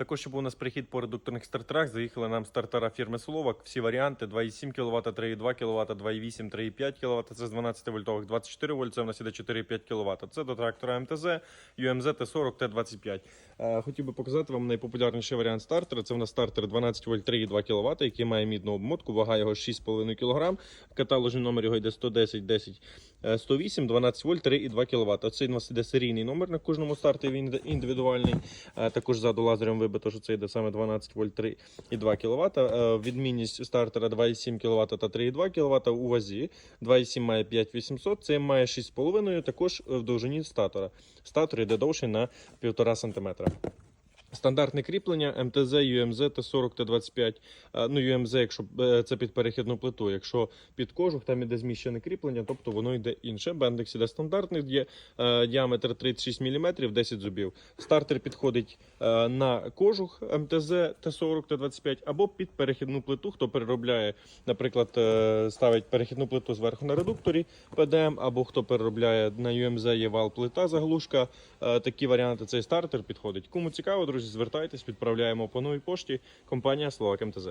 Також був у нас прихід по редукторних стартерах. Заїхали нам стартера фірми Словак. Всі варіанти 2,7 кВт, 3,2 кВт, 2,8, 3,5 кВт. Це з 12 вольтових, 24 вольт. Це в нас іде 4,5 кВт. Це до трактора МТЗ, UMZ T40, T25. Е, Хотів би показати вам найпопулярніший варіант стартера. Це в нас стартер 12 вольт 3,2 кВт, який має мідну обмотку, вага його 6,5 кг. Каталожний номер його йде 110 10 е, 108, 12 вольт 3,2 кВт. Оцей у нас іде серійний номер на кожному стартері, він індивідуальний. Е, Також ззаду лазером вибито, що це йде саме 12 вольт 3,2 кВт. Е, Відмінність стартера 2,7 кВт та 3,2 кВт у вазі. 2,7 має 5800, це має 6,5, також в довжині статора. Статор йде довший на 1,5 см. Стандартне кріплення МТЗ, UMZ, Т40, Т25. Е, Ну, UMZ, якщо е, це під перехідну плиту. Якщо під кожух, там іде зміщене кріплення, тобто воно йде інше. Бендекс іде стандартний, є е, діаметр 36 мм, 10 зубів. Стартер підходить е, на кожух МТЗ Т40, Т25 або під перехідну плиту. Хто переробляє, наприклад, ставить перехідну плиту зверху на редукторі ПДМ, або хто переробляє на UMZ є вал плита, заглушка. Такі варіанти цей стартер підходить. Кому цікаво, друзі, звертайтесь, відправляємо по новій пошті. Компанія Словак МТЗ.